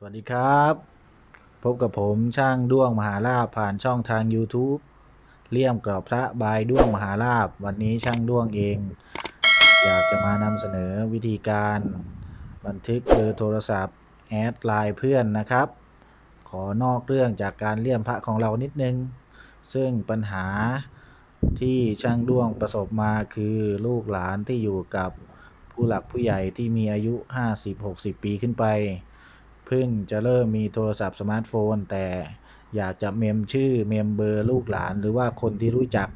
สวัสดีครับ พบกับผมช่างด้วงมหาลาภผ่านช่องทาง YouTube เลี่ยมกรอบพระบายด้วงมหาลาภวันนี้ช่างด้วงเอง อยากจะมานำเสนอวิธีการบันทึกเบอร์โทรศัพท์แอดไลน์เพื่อนนะครับ ขอนอกเรื่องจากการเลี่ยมพระของเรานิดนึง ซึ่งปัญหาที่ช่างด้วงประสบมาคือลูกหลานที่อยู่กับผู้หลักผู้ใหญ่ที่มีอายุ 50-60 ปีขึ้นไป เพิ่งจะเริ่มมีโทรศัพท์สมาร์ทโฟน แต่อยากจะเมมชื่อเมมเบอร์ลูกหลาน หรือว่าคนที่รู้จัก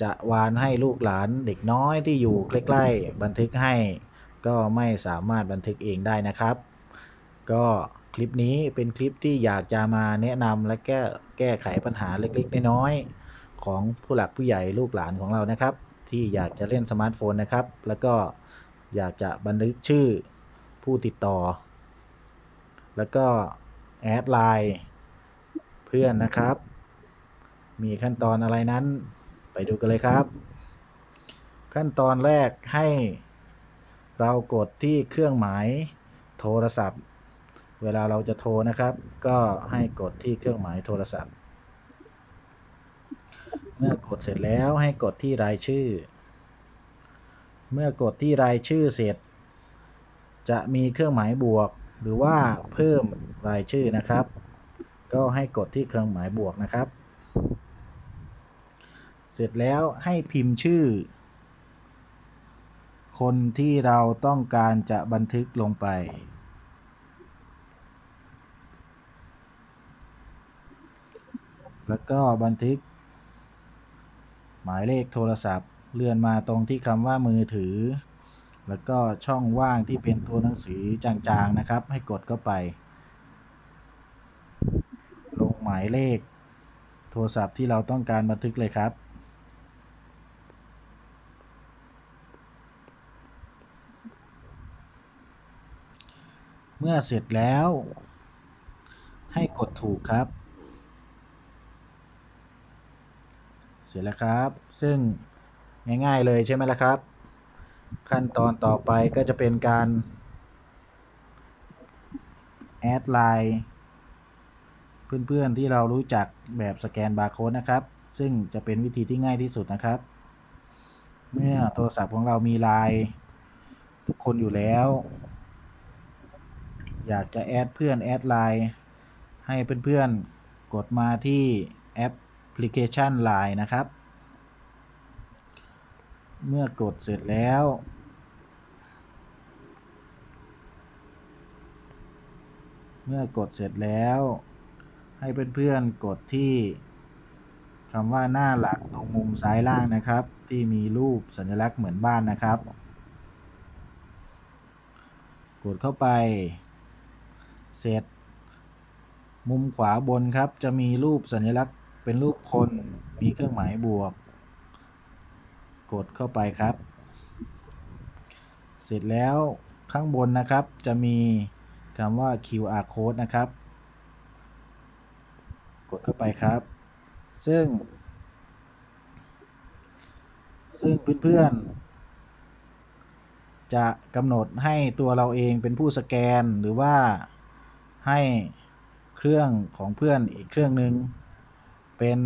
จะวานให้ลูกหลานเด็กน้อยที่อยู่ใกล้ๆ บันทึกให้ ก็ไม่สามารถบันทึกเองได้นะครับ ก็คลิปนี้เป็นคลิปที่อยากจะมาแนะนำและแก้แก้ไขปัญหาเล็กๆ น้อยๆของผู้หลักผู้ใหญ่ลูกหลานของเรานะครับ ที่อยากจะเล่นสมาร์ทโฟนนะครับ แล้วก็อยากจะบันทึกชื่อผู้ติดต่อ แล้วก็แอดไลน์เพื่อนนะครับ มีขั้นตอนอะไรนั้น ไปดูกันเลยครับ ขั้นตอนแรกให้เรากดที่เครื่องหมายโทรศัพท์ เวลาเราจะโทรนะครับ ก็ให้กดที่เครื่องหมายโทรศัพท์ เมื่อกดเสร็จแล้วให้กดที่รายชื่อ เมื่อกดที่รายชื่อเสร็จ จะมีเครื่องหมายบวก หรือว่าเพิ่มรายชื่อนะครับ ก็ให้กดที่เครื่องหมายบวกนะครับ เสร็จแล้วให้พิมพ์ชื่อ คนที่เราต้องการจะบันทึกลงไปแล้วก็บันทึก หมายเลขโทรศัพท์ เลื่อนมาตรงที่คำว่ามือถือ แล้วก็ช่องว่างที่เป็นตัวหนังสือจางๆนะครับ ให้กดเข้าไป ลงหมายเลข โทรศัพท์ที่เราต้องการบันทึกเลยครับ เมื่อเสร็จแล้ว ให้กดถูกครับ เสร็จแล้วครับ ซึ่งง่ายๆเลยใช่ไหมล่ะครับ ขั้นตอนต่อไปก็จะเป็นการ แอดไลน์เพื่อนๆที่เรารู้จักแบบสแกนบาร์โค้ดนะครับ ซึ่งจะเป็นวิธีที่ง่ายที่สุดนะครับ เมื่อโทรศัพท์ของเรามีไลน์ทุกคนอยู่แล้ว อยากจะแอดเพื่อนแอดไลน์ให้เพื่อนๆกดมาที่แอปพลิเคชัน Line นะครับ เมื่อกดเสร็จแล้ว เมื่อกดเสร็จแล้ว ให้เพื่อนๆกดที่คำว่าหน้าหลักตรงมุมซ้ายล่างนะครับ ที่มีรูปสัญลักษณ์เหมือนบ้านนะครับ กดเข้าไป เสร็จ มุมขวาบนครับจะมีรูปสัญลักษณ์เป็นรูปคนมีเครื่องหมายบวก กดเข้าไปครับ เสร็จแล้วข้างบนนะครับจะมีคำว่า QR code นะครับ กดเข้าไปครับ ซึ่ง ซึ่งเพื่อนๆ จะกำหนดให้ตัวเราเองเป็นผู้สแกนหรือว่าให้เครื่องของเพื่อนอีกเครื่องหนึ่งเป็น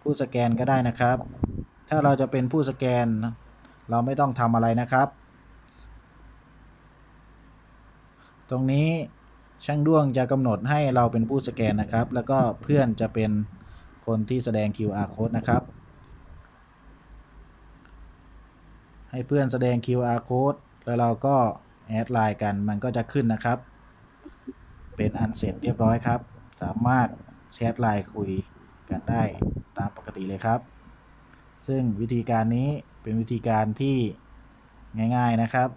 ผู้สแกนก็ได้นะครับ ถ้าเราจะเป็นผู้สแกน เราไม่ต้องทำอะไรนะครับ ตรงนี้ช่างด้วงจะกำหนดให้เราเป็นผู้สแกนนะครับ แล้วก็เพื่อนจะเป็นคนที่แสดง QR code นะครับ ให้เพื่อนแสดง QR code แล้วเราก็แอดไลน์กันมันก็จะขึ้นนะครับ เป็นอันเสร็จเรียบร้อยครับ สามารถแชทไลน์คุยกันได้ตามปกติเลยครับ ซึ่งวิธีการนี้เป็นวิธีการที่ง่าย ๆนะครับ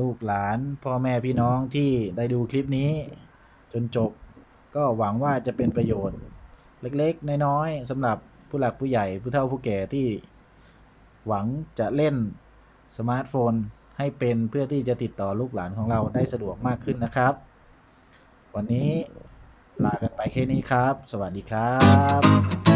ลูกหลานพ่อแม่พี่น้องที่ได้ดูคลิปนี้ จนจบก็หวังว่าจะเป็นประโยชน์ เล็กๆ น้อยๆสำหรับผู้หลักผู้ใหญ่ผู้เฒ่าผู้แก่ที่หวังจะเล่นสมาร์ทโฟนให้เป็นเพื่อที่จะติดต่อลูกหลานของเราได้สะดวกมากขึ้นนะครับ วันนี้ลากันไปแค่นี้ครับ สวัสดีครับ